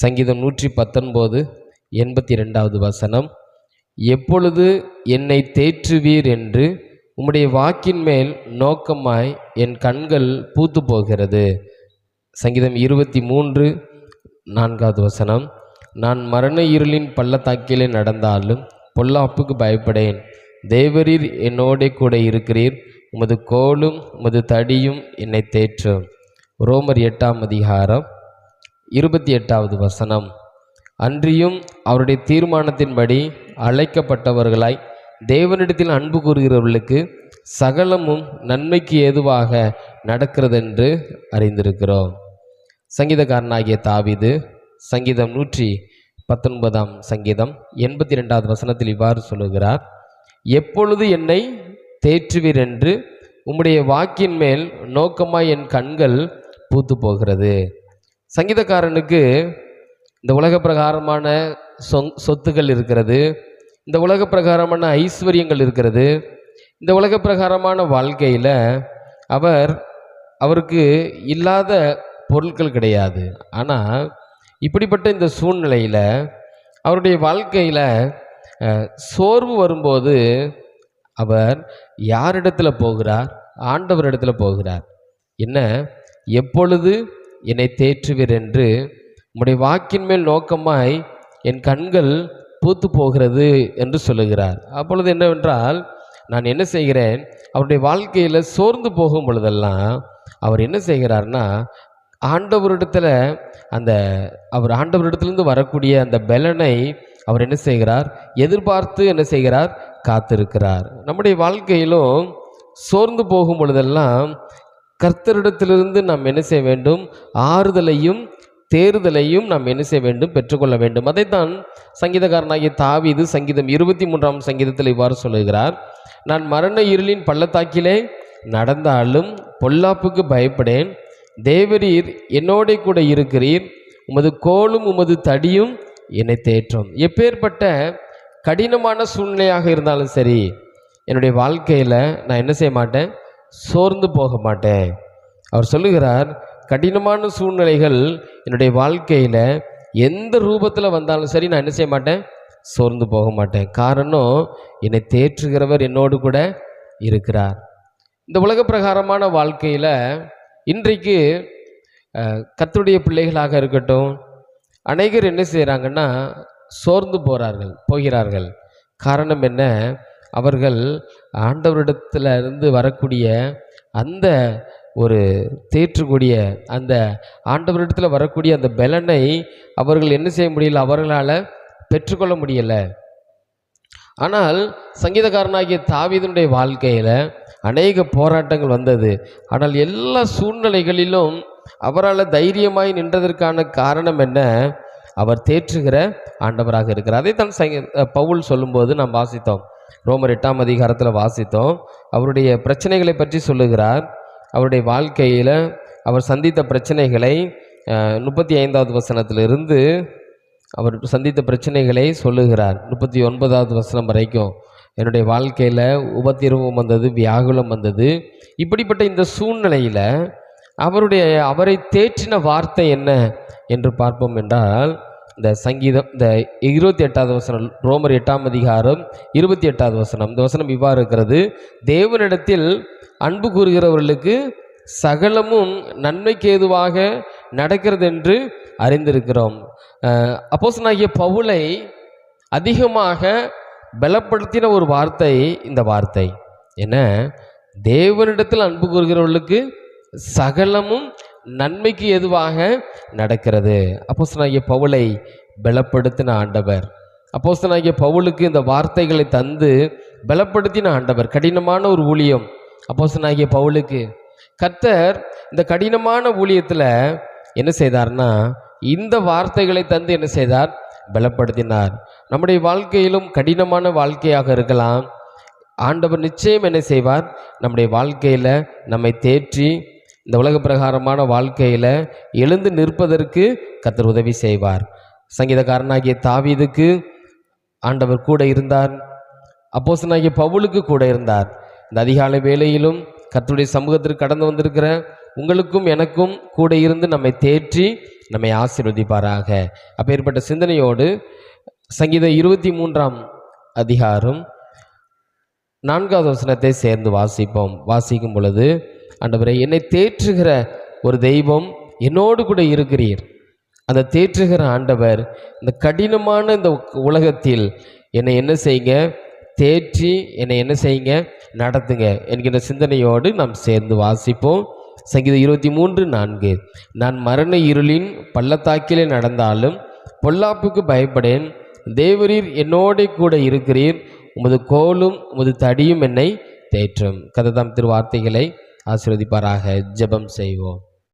சங்கீதம் நூற்றி பத்தொன்பது எண்பத்தி ரெண்டாவது வசனம். எப்பொழுது என்னை தேற்றுவீர் என்று உம்முடைய வாக்கின் மேல் நோக்கமாய் என் கண்கள் பூத்து போகிறது சங்கீதம் இருபத்தி மூன்று நான்காவது வசனம். நான் மரண இருளின் பள்ளத்தாக்கிலே நடந்தாலும் பொல்லாப்புக்கு பயப்படேன். தேவரீர் என்னோடே கூட இருக்கிறீர். உமது கோலும் உமது தடியும் என்னை தேற்றும். ரோமர் எட்டாம் அதிகாரம் இருபத்தி எட்டாவது வசனம். அன்றியும் அவருடைய தீர்மானத்தின்படி அழைக்கப்பட்டவர்களாய் தேவனிடத்தில் அன்பு கூறுகிறவர்களுக்கு சகலமும் நன்மைக்கு ஏதுவாக நடக்கிறதென்று அறிந்திருக்கிறோம். சங்கீதக்காரனாகிய தாவிது சங்கீதம் நூற்றி பத்தொன்பதாம் சங்கீதம் எண்பத்தி ரெண்டாவது வசனத்தில் இவ்வாறு சொல்லுகிறார் எப்பொழுது என்னை தேற்றுவீர் என்று உம்முடைய வாக்கின் மேல் நோக்கமாய் என் கண்கள் பூத்து போகிறது சங்கீதக்காரனுக்கு இந்த உலக பிரகாரமான சொங் சொத்துக்கள் இருக்கிறது இந்த உலக பிரகாரமான ஐஸ்வர்யங்கள் இருக்கிறது இந்த உலக பிரகாரமான வாழ்க்கையில் அவர் அவருக்கு இல்லாத பொருட்கள் கிடையாது. ஆனால் இப்படிப்பட்ட இந்த சூழ்நிலையில் அவருடைய வாழ்க்கையில் சோர்வு வரும்போது அவர் யாரிடத்தில் போகிறார்? ஆண்டவரிடத்தில் போகிறார். என்ன? எப்பொழுது என்னை தேற்றுவீர் என்று உம்முடைய வாக்கின் மேல் நோக்கமாய் என் கண்கள் பூத்து போகிறது என்று சொல்லுகிறார். அப்பொழுது என்னவென்றால் நான் என்ன செய்கிறேன்? அவருடைய வாழ்க்கையில் சோர்ந்து போகும் பொழுதெல்லாம் அவர் என்ன செய்கிறார்னா ஆண்டவரிடத்தில் அந்த அவர் ஆண்டவரிடத்துலேருந்து வரக்கூடிய அந்த பலனை அவர் என்ன செய்கிறார்? எதிர்பார்த்து என்ன செய்கிறார்? காத்திருக்கிறார். நம்முடைய வாழ்க்கையிலும் சோர்ந்து போகும் பொழுதெல்லாம் கர்த்தரிடத்திலிருந்து நாம் என்ன செய்ய வேண்டும்? ஆறுதலையும் தேறுதலையும் நாம் என்ன செய்ய வேண்டும்? பெற்றுக்கொள்ள வேண்டும். அதைத்தான் சங்கீதக்காரனாகிய தாவிது சங்கீதம் இருபத்தி மூன்றாம் சங்கீதத்தில் இவ்வாறு சொல்லுகிறார். நான் மரண இருளின் பள்ளத்தாக்கிலே நடந்தாலும் பொல்லாப்புக்கு பயப்படேன். தேவரீர் என்னோட கூட இருக்கிறீர். உமது கோலும் உமது தடியும் என்னை தேற்றும். எப்பேற்பட்ட கடினமான சூழ்நிலையாக இருந்தாலும் சரி என்னுடைய வாழ்க்கையில் நான் என்ன செய்ய மாட்டேன்? சோர்ந்து போக மாட்டேன். அவர் சொல்லுகிறார் கடினமான சூழ்நிலைகள் என்னுடைய வாழ்க்கையில் எந்த ரூபத்தில் வந்தாலும் சரி நான் என்ன செய்ய மாட்டேன்? சோர்ந்து போக மாட்டேன். காரணம் என்னை தேற்றுகிறவர் என்னோடு கூட இருக்கிறார். இந்த உலக பிரகாரமான வாழ்க்கையில் இன்றைக்கு கத்துடைய பிள்ளைகளாக இருக்கட்டும் அநேகர் என்ன செய்கிறாங்கன்னா சோர்ந்து போகிறார்கள் போகிறார்கள். காரணம் என்ன? அவர்கள் ஆண்டவரிடத்துல இருந்து வரக்கூடிய அந்த ஒரு தேற்றக்கூடிய அந்த ஆண்டவரிடத்தில் வரக்கூடிய அந்த பலனை அவர்கள் என்ன செய்ய முடியல? அவர்களால் பெற்றுக்கொள்ள முடியலை. ஆனால் சங்கீதக்காரனாகிய தாவீதனுடைய வாழ்க்கையில் அநேக போராட்டங்கள் வந்தது. ஆனால் எல்லா சூழ்நிலைகளிலும் அவரால் தைரியமாய் நின்றதற்கான காரணம் என்ன? அவர் தேற்றுகிற ஆண்டவராக இருக்கிறார். அதை தான் சங்க பவுல் சொல்லும்போது நாம் வாசித்தோம். ரோமர் எட்டாம் அதிகாரத்தில் வாசித்தோம். அவருடைய பிரச்சனைகளை பற்றி சொல்லுகிறார். அவருடைய வாழ்க்கையில் அவர் சந்தித்த பிரச்சனைகளை முப்பத்தி ஐந்தாவது வசனத்திலிருந்து அவர் சந்தித்த பிரச்சனைகளை சொல்லுகிறார். முப்பத்தி ஒன்பதாவது வசனம் வரைக்கும். என்னுடைய வாழ்க்கையில் உபத்திரவம் வந்தது வியாகுலம் வந்தது. இப்படிப்பட்ட இந்த சூழ்நிலையில் அவருடைய அவரை தேற்றின வார்த்தை என்ன என்று பார்ப்போம் என்றால் இந்த சங்கீதம் இந்த இருபத்தி எட்டாவது வசனம் ரோமர் எட்டாம் அதிகாரம் இருபத்தி எட்டாவது வசனம். இந்த வசனம் இவ்வாறு இருக்கிறது. தேவனிடத்தில் அன்பு கூறுகிறவர்களுக்கு சகலமும் நன்மைக்கு ஏதுவாக நடக்கிறது என்று அறிந்திருக்கிறோம் அப்போசனாகிய பவுலை அதிகமாக பலப்படுத்தின ஒரு வார்த்தை இந்த வார்த்தை. என்ன? தேவனிடத்தில் அன்பு கூறுகிறவர்களுக்கு சகலமும் நன்மைக்கு எதுவாக நடக்கிறது? அப்போஸ்தலனாகிய பவுலை பலப்படுத்தின ஆண்டவர். அப்போஸ்தலனாகிய பவுலுக்கு இந்த வார்த்தைகளை தந்து பலப்படுத்தின ஆண்டவர். கடினமான ஒரு ஊழியம் அப்போஸ்தலனாகிய பவுலுக்கு. கர்த்தர் இந்த கடினமான ஊழியத்தில் என்ன செய்தார்னா இந்த வார்த்தைகளை தந்து என்ன செய்தார்? பலப்படுத்தினார். நம்முடைய வாழ்க்கையிலும் கடினமான வாழ்க்கையாக இருக்கலாம். ஆண்டவர் நிச்சயம் என்ன செய்வார்? நம்முடைய வாழ்க்கையில் நம்மை தேற்றி இந்த உலக பிரகாரமான வாழ்க்கையில் எழுந்து நிற்பதற்கு கத்தர் உதவி செய்வார். சங்கீதக்காரனாகிய தாவீதுக்கு ஆண்டவர் கூட இருந்தார். அப்போசனாகிய பவுலுக்கு கூட இருந்தார். இந்த அதிகாலை வேளையிலும் கத்தருடைய சமூகத்திற்கு கடந்து வந்திருக்கிற உங்களுக்கும் எனக்கும் கூட இருந்து நம்மை தேற்றி நம்மை ஆசீர்வதிப்பாராக. அப்பேற்பட்ட சிந்தனையோடு சங்கீத இருபத்தி மூன்றாம் அதிகாரம் நான்காவது வசனத்தை சேர்ந்து வாசிப்போம். வாசிக்கும் பொழுது ஆண்டவரே என்னை தேற்றுகிற ஒரு தெய்வம் என்னோடு கூட இருக்கிறீர். அந்த தேற்றுகிற ஆண்டவர் இந்த கடினமான இந்த உலகத்தில் என்னை என்ன செய்யுங்க? தேற்றி என்னை என்ன செய்யுங்க? நடத்துங்க என்கிற சிந்தனையோடு நாம் சேர்ந்து வாசிப்போம். சங்கீதம் இருபத்தி மூன்று நான்கு. நான் மரண இருளின் பள்ளத்தாக்கிலே நடந்தாலும் பொல்லாப்புக்கு பயப்படேன். தேவரீர் என்னோட கூட இருக்கிறீர். உமது கோலும் உமது தடியும் என்னை தேற்றும். கததாம் திருவார்த்தைகளை ஆசீர்வதிப்பாராக ஜெபம் செய்வோம்